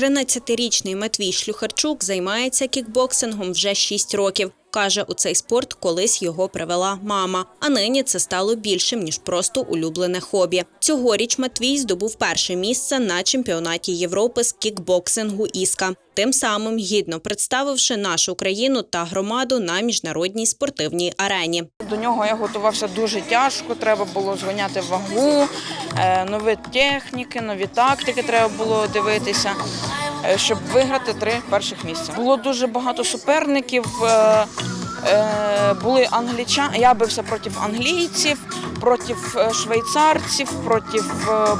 13-річний Матвій Шлюхарчук займається кікбоксингом вже 6 років. Каже, у цей спорт колись його привела мама, а нині це стало більшим ніж просто улюблене хобі. Цьогоріч Матвій здобув перше місце на чемпіонаті Європи з кікбоксингу Іска, тим самим гідно представивши нашу країну та громаду на міжнародній спортивній арені. До нього я готувався дуже тяжко. Треба було зганяти вагу, е, нові техніки, нові тактики треба було дивитися, щоб виграти три перших місця. Було дуже багато суперників. е, е, Були англічани. Я бився проти англійців, проти е, швейцарців, проти е,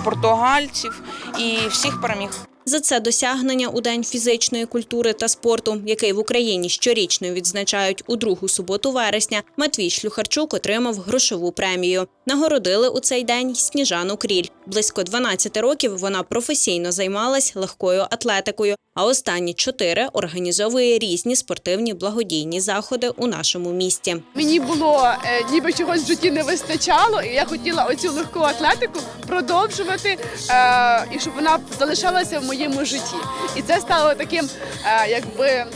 португальців і всіх переміг. За це досягнення у День фізичної культури та спорту, який в Україні щорічно відзначають у другу суботу вересня, Матвій Шлюхарчук отримав грошову премію. Нагородили у цей день Сніжану Кріль. Близько 12 років вона професійно займалась легкою атлетикою, а останні чотири організовує різні спортивні благодійні заходи у нашому місті. Мені було е, ніби чогось в житті не вистачало, і я хотіла оцю легку атлетику продовжувати, е, і щоб вона залишалася в моєму житті. І це стало таким, е, якби.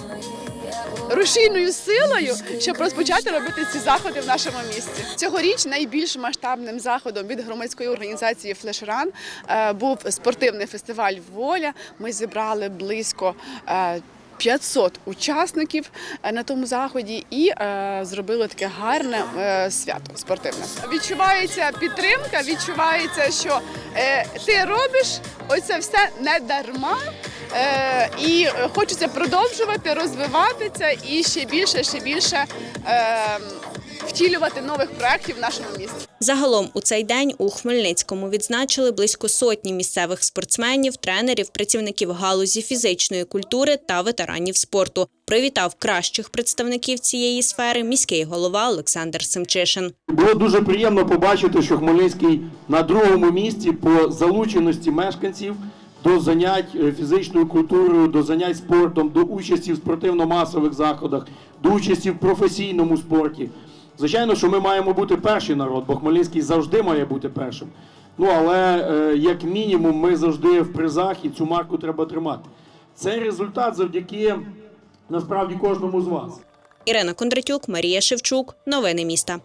Рушійною силою, щоб розпочати робити ці заходи в нашому місті. Цьогоріч найбільш масштабним заходом від громадської організації Флешран е, був спортивний фестиваль Воля. Ми зібрали близько е, 500 учасників е, на тому заході і е, зробили таке гарне е, свято спортивне. Відчувається підтримка, відчувається, що е, ти робиш оце все не дарма. Е, і хочеться продовжувати розвиватися і ще більше, ще більше е, втілювати нових проєктів в нашому місті. Загалом у цей день у Хмельницькому відзначили близько сотні місцевих спортсменів, тренерів, працівників галузі фізичної культури та ветеранів спорту. Привітав кращих представників цієї сфери міський голова Олександр Семчишин. Було дуже приємно побачити, що Хмельницький на другому місці по залученості мешканців до занять е, фізичною культурою, до занять спортом, до участі в спортивно-масових заходах, до участі в професійному спорті. Звичайно, що ми маємо бути перший народ, бо Хмельницький завжди має бути першим. Ну але е, як мінімум ми завжди в призах і цю марку треба тримати. Цей результат завдяки насправді кожному з вас. Ірина Кондратюк, Марія Шевчук. Новини міста.